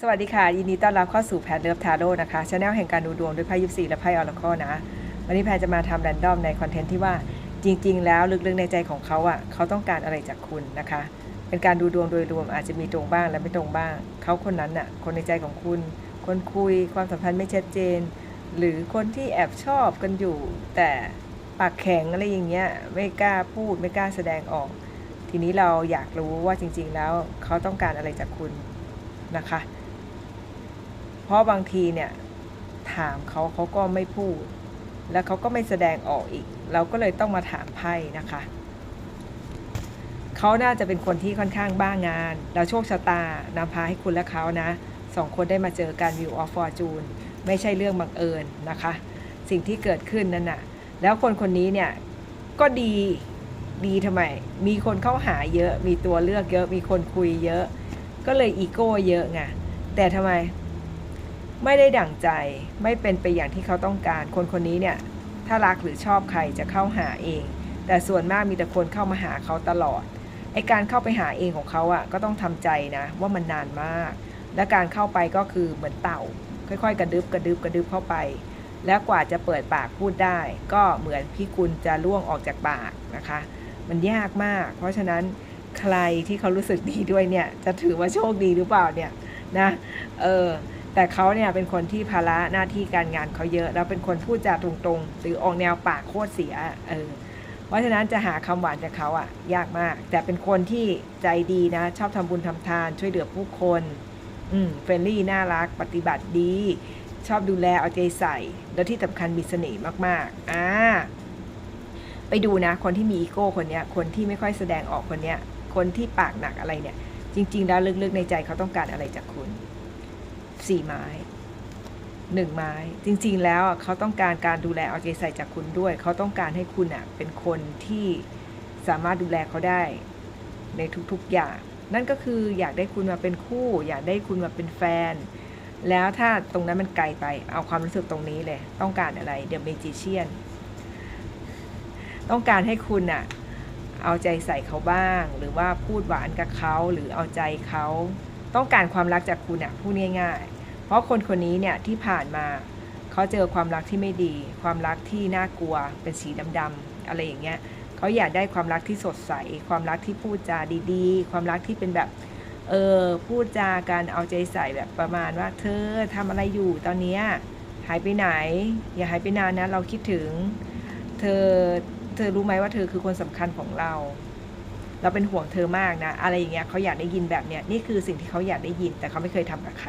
สวัสดีค่ะ ยินดีต้อนรับเข้าสู่แพทเลิฟทาโร่นะคะชาแนลแห่งการดูดวงด้วยไพ่ยิปซีและไพ่ออร์คอนะ วันนี้แพทจะมาทำแรนดอมในคอนเทนต์ที่ว่าจริง ๆ แล้วลึกๆในใจของเขาอะเขาต้องการอะไรจากคุณนะคะ เป็นการดูดวงโดยรวมอาจจะมีตรงบ้างและไม่ตรงบ้าง เขาคนนั้นน่ะคนในใจของคุณ คนคุยความสัมพันธ์ไม่ชัดเจน หรือคนที่แอบชอบกันอยู่ แต่ปากแข็งอะไรอย่างเงี้ยไม่กล้าพูดไม่กล้าแสดงออก ทีนี้เราอยากรู้ว่าจริง ๆ แล้วเขาต้องการอะไรจากคุณนะคะ เพราะบางทีเนี่ยถามเขาเขาก็ไม่พูด แล้วเขาก็ไม่แสดงออกอีก เราก็เลยต้องมาถามไพ่นะคะเขาน่าจะเป็นคนที่ค่อนข้างบ้างานแล้วโชคชะตานำพาให้คุณและเขานะสองคนได้มาเจอกัน View of Fortune ไม่ใช่เรื่องบังเอิญนะคะ สิ่งที่เกิดขึ้นนั่นน่ะ แล้วคนคนนี้เนี่ยก็ดีดีทำไม มีคนเข้าหาเยอะ มีตัวเลือกเยอะ มีคนคุยเยอะ ก็เลยอีโก้เยอะไง แต่ทำไม ไม่ได้ดั่งใจไม่เป็นไปอย่างที่เขาต้องการ คนคนนี้เนี่ยถ้ารักหรือชอบใครจะเข้าหาเอง แต่ส่วนมากมีแต่คนเข้ามาหาเขาตลอดไอการเข้าไปหาเองของเขาอะ่ะก็ต้องทำใจนะว่ามันนานมาก และการเข้าไปก็คือเหมือนเต่า ค่อยๆ กระดึบกระดึบกระดึบเข้าไป แล้วกว่าจะเปิดปากพูดได้ ก็เหมือนพี่กุลจะล่วงออกจากปากนะคะ มันยากมาก เพราะฉะนั้นใครที่เขารู้สึกดีด้วยเนี่ยจะถือว่าโชคดีหรือเปล่าเนี่ยนะเออ แต่เขาเนี่ยเป็นคนที่ภาระหน้าที่การงานเขาเยอะ แล้วเป็นคนพูดจาตรงๆ หรือออกแนวปากโคตรเสียเออเพราะฉะนั้นจะหาคำหวานจากเขาอะยากมาก แต่เป็นคนที่ใจดีนะ ชอบทำบุญทำทาน ช่วยเหลือผู้คน อืมเฟรนลี่น่ารัก ปฏิบัติดี ชอบดูแลเอาใจใส่ แล้วที่สำคัญมีเสน่ห์มากๆอ่าไปดูนะ คนที่มีอีโก้คนเนี้ย คนที่ไม่ค่อยแสดงออกคนเนี้ย คนที่ปากหนักอะไรเนี่ย จริง ๆ แล้วลึกๆในใจเขาต้องการอะไรจากคุณ สี่ไม้หนึ่งไม้ จริง ๆ แล้วเขาต้องการการดูแลเอาใจใส่จากคุณด้วย เขาต้องการให้คุณอะเป็นคนที่สามารถดูแลเขาได้ในทุกๆอย่าง นั่นก็คืออยากได้คุณมาเป็นคู่ อยากได้คุณมาเป็นแฟน แล้วถ้าตรงนั้นมันไกลไปเอาความรู้สึกตรงนี้เลย ต้องการอะไรเดอะเมจิเชียนต้องการให้คุณอะเอาใจใส่เขาบ้าง หรือว่าพูดหวานกับเขาหรือเอาใจเขา ต้องการความรักจากคุณอะพูดง่ายๆ เพราะคนคนนี้เนี่ยที่ผ่านมาเขาเจอความรักที่ไม่ดี ความรักที่น่ากลัว เป็นสีดำๆอะไรอย่างเงี้ยเขาอยากได้ความรักที่สดใส ความรักที่พูดจาดีๆ ความรักที่เป็นแบบเออพูดจากันเอาใจใส่แบบประมาณว่า เธอทำอะไรอยู่ตอนเนี้ยหายไปไหน อย่าหายไปนานนะเราคิดถึง เธอเธอรู้ไหมว่าเธอคือคนสำคัญของเรา เราเป็นห่วงเธอมากนะ อะไรอย่างเงี้ยเขาอยากได้ยินแบบเนี้ยนี่คือสิ่งที่เขาอยากได้ยิน แต่เขาไม่เคยทำกับใคร